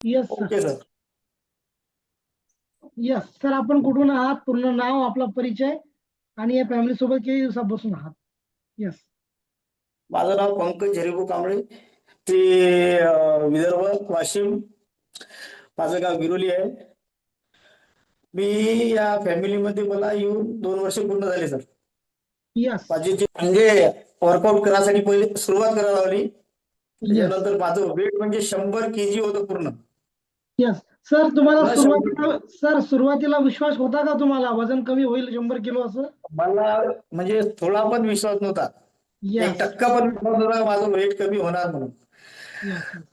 Yes sir okay sir yes sir आपण कुठून आहात? पूर्ण नाव आपला परिचय आणि या फॅमिली सोबत किती दिवसापासून आहात? येस माझं नाव पंकज हरिभाऊ कांबळे. ते अं, विदर्भ वाशिम. माझं गाव गिरोली आहे. मी या फॅमिलीमध्ये मला येऊन दोन वर्ष पूर्ण झाले सर येस माझी जी म्हणजे वर्कआउट करायसाठी पहिले सुरुवात करायला लावली. येस त्याच्यानंतर माझं वेट म्हणजे शंभर के जी होतं पूर्ण. येस सर तुम्हाला सुरुवातीला सर सुरुवातीला विश्वास होता का तुम्हाला? वजन कमी होईल शंभर किलो असं? मला म्हणजे थोडा पण विश्वास नव्हता. एक टक्का पण विश्वास नव्हता माझं वेट कमी होणार म्हणून.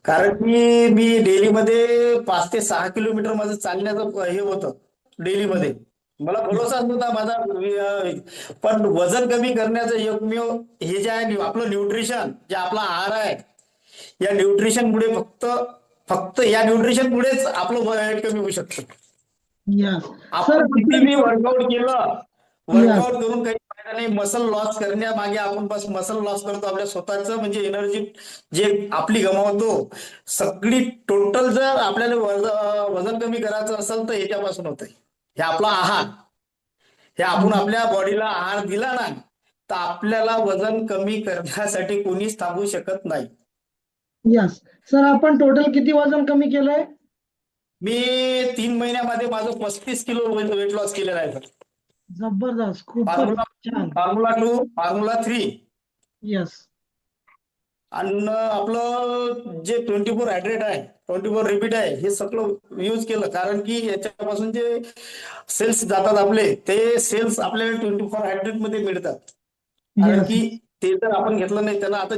कारण की मी डेलीमध्ये पाच ते सहा किलोमीटर माझं चालण्याचं हे होतं डेलीमध्ये. मला भरोसाच नव्हता माझा पण वजन कमी करण्याचं एकमेव हे जे आहे आपलं न्यूट्रिशन जे आपला आहार आहे या न्यूट्रिशन मुळे फक्त फक्त या न्यूट्रिशन मुळेच आपलं वेट कमी होऊ शकतं. आपण कितीही वर्कआउट केलं वर्कआउट करून काही फायदा नाही. मसल लॉस करण्यामागे आपण बस मसल लॉस करतो. आपल्या स्वतःचं म्हणजे एनर्जी जे आपली गमावतो सगळी टोटल जर आपल्याला वज- वजन कमी करायचं असेल तर याच्यापासून होतंय. हे आपला आहार. हे आपण आपल्या बॉडीला आहार दिला ना तर आपल्याला वजन कमी करण्यासाठी कोणीच थांबू शकत नाही. येस सर आपण टोटल किती वजन कमी केलंय? मी तीन महिन्यामध्ये माझं पस्तीस किलो वेट लॉस केलेलं आहे सर जबरदस्त. खूपच फॉर्म्युला छान. Formula two formula three yes आणि आपलं जे ट्वेंटी फोर हायड्रेट आहे ट्वेंटी फोर रिपीट आहे हे सगळं यूज केलं. कारण की याच्यापासून जे सेल्स जातात आपले ते सेल्स आपल्याला ट्वेंटी फोर हायड्रेटमध्ये मिळतात. कारण की ते जर आपण घेतलं नाही त्याला आता